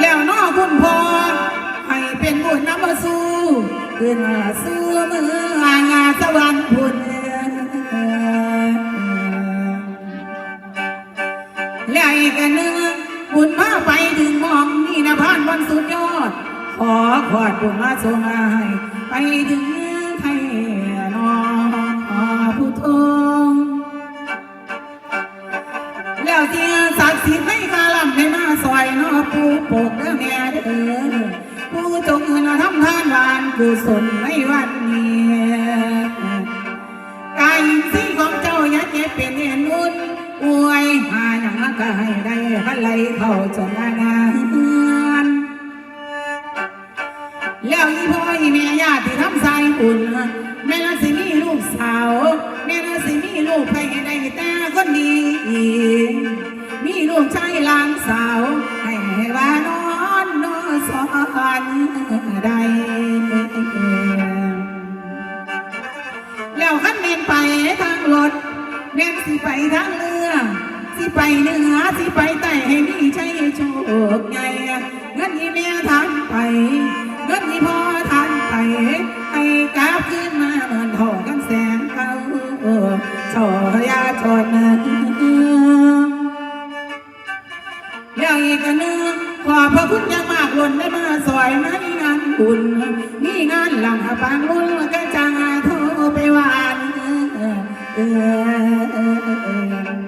แล้วน้อคุณพ่อให้เป็นบุญน้ำมาสู้ขึ้นสู้มืองาสวรรค์พุ่นแล้วอีกอันหนึงบุญมาไปถึงมองนี่นะพานวันสุดยอด ขอขอดบุญมาส่งให้ไปถึง แล้วที่ศักดิ์สิทธิ์ให้กาลำให้มาซอยนอผู้ปกเด้อแม่เด้อผู้จงนทำทานหวานกุศลในวันนี้กายสีของเจ้าย่าเจ็บเป็นเอ็นอุ่นอวยหาอย่างละก็ให้ได้ขันไหลเข้าจนงานแล้วอีพ่ออีแม่ญาติทำสายอุ่น ใครได้แต่คนดีมีลูกชายหลานสาว ให้ว่านอนนอนสอนได้แล้วขันเมนไปทางรถเมนสิไปทางเรือ สิไปเหนือสิไปใต้ให้มีใจโชคใหญ่ กันเนื้อขพระคุณยังมากล้นได้มาสวยนนี่งานบุญนี่งานหลังปางรุ่นก็จางโทรไปวานเออเออเออ